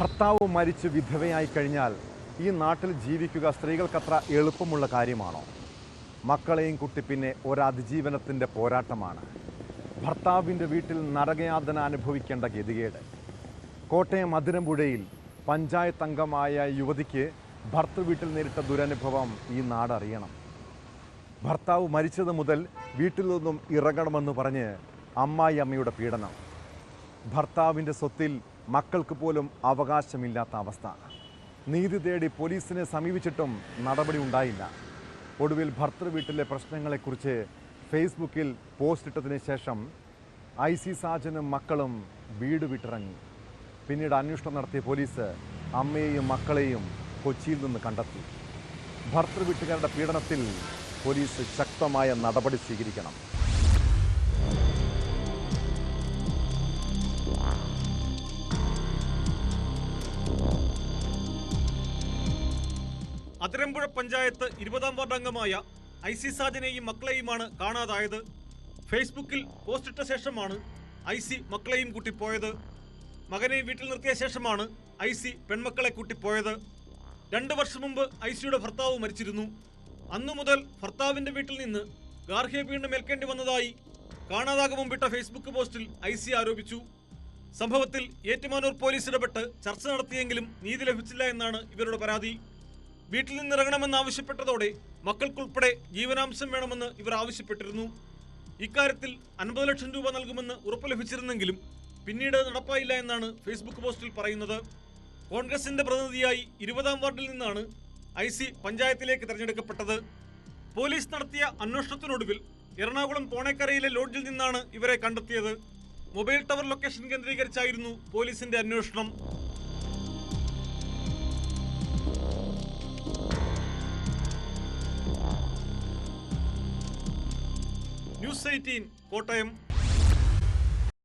ഭർത്താവ് മരിച്ച് വിധവയായി കഴിഞ്ഞാൽ ഈ നാട്ടിൽ ജീവിക്കുക സ്ത്രീകൾക്കത്ര എളുപ്പമുള്ള കാര്യമാണോ? മക്കളെയും കുട്ടി പിന്നെ ഒരതിജീവനത്തിന്റെ പോരാട്ടമാണ്. ഭർത്താവിന്റെ വീട്ടിൽ നരകയാതന അനുഭവിക്കേണ്ട ഗതികേട്. കോട്ടയം അതിരമ്പുഴയിൽ പഞ്ചായത്ത് അംഗമായ യുവതിക്ക് ഭർത്തൃ വീട്ടിൽ നേരിട്ട ദുരനുഭവം ഈ നാടറിയണം. ഭർത്താവ് മരിച്ചത് മുതൽ വീട്ടിൽ നിന്നും ഇറങ്ങണമെന്ന് പറഞ്ഞ് അമ്മായി അമ്മയുടെ പീഡനം. ഭർത്താവിന്റെ സ്വത്തിൽ മക്കൾക്ക് പോലും അവകാശമില്ലാത്ത അവസ്ഥ. നീതി തേടി പോലീസിനെ സമീപിച്ചിട്ടും നടപടി ഉണ്ടായില്ല. ഒടുവിൽ ഭർത്തൃ വീട്ടിലെ പ്രശ്നങ്ങളെക്കുറിച്ച് ഫേസ്ബുക്കിൽ പോസ്റ്റ് ഇട്ടതിന് ശേഷം ഐ സി സാജനും മക്കളും വീട് വിട്ടിറങ്ങി. പിന്നീട് അന്വേഷണം നടത്തിയ പോലീസ് അമ്മയെയും മക്കളെയും കൊച്ചിയിൽ നിന്ന് കണ്ടെത്തി. ഭർത്തൃ വീട്ടുകാരുടെ പീഡനത്തിൽ പോലീസ് ശക്തമായ നടപടി സ്വീകരിക്കണം. അതിരമ്പുഴ പഞ്ചായത്ത് ഇരുപതാം വാർഡ് അംഗമായ ഐ സി സാജനെയും മക്കളെയുമാണ് കാണാതായത്. ഫേസ്ബുക്കിൽ പോസ്റ്റിട്ട ശേഷമാണ് ഐസി മക്കളെയും കൂട്ടിപ്പോയത്. മകനെ വീട്ടിൽ നിർത്തിയ ശേഷമാണ് ഐസി പെൺമക്കളെ കൂട്ടിപ്പോയത്. രണ്ട് വർഷം മുമ്പ് ഐസിയുടെ സിയുടെ ഭർത്താവ് മരിച്ചിരുന്നു. അന്നു മുതൽ ഭർത്താവിന്റെ വീട്ടിൽ നിന്ന് ഗാർഹിക പീഡനം ഏൽക്കേണ്ടി വന്നതായി കാണാതാകും മുമ്പിട്ട ഫേസ്ബുക്ക് പോസ്റ്റിൽ ഐസി ആരോപിച്ചു. സംഭവത്തിൽ ഏറ്റുമാനൂർ പോലീസ് ഇടപെട്ട് ചർച്ച നടത്തിയെങ്കിലും നീതി ലഭിച്ചില്ല എന്നാണ് ഇവരുടെ പരാതി. വീട്ടിൽ നിന്നിറങ്ങണമെന്ന് ആവശ്യപ്പെട്ടതോടെ മക്കൾക്കുൾപ്പെടെ ജീവനാംശം വേണമെന്ന് ഇവർ ആവശ്യപ്പെട്ടിരുന്നു. ഇക്കാര്യത്തിൽ അൻപത് ലക്ഷം രൂപ നൽകുമെന്ന് ഉറപ്പ് ലഭിച്ചിരുന്നെങ്കിലും പിന്നീട് നടപ്പായില്ല എന്നാണ് ഫേസ്ബുക്ക് പോസ്റ്റിൽ പറയുന്നത്. കോൺഗ്രസിന്റെ പ്രതിനിധിയായി ഇരുപതാം വാർഡിൽ നിന്നാണ് ഐ സി പഞ്ചായത്തിലേക്ക് തെരഞ്ഞെടുക്കപ്പെട്ടത്. പോലീസ് നടത്തിയ അന്വേഷണത്തിനൊടുവിൽ എറണാകുളം പോണേക്കരയിലെ ലോഡ്ജിൽ നിന്നാണ് ഇവരെ കണ്ടെത്തിയത്. മൊബൈൽ ടവർ ലൊക്കേഷൻ കേന്ദ്രീകരിച്ചായിരുന്നു പോലീസിന്റെ അന്വേഷണം. News eighteen Kottayam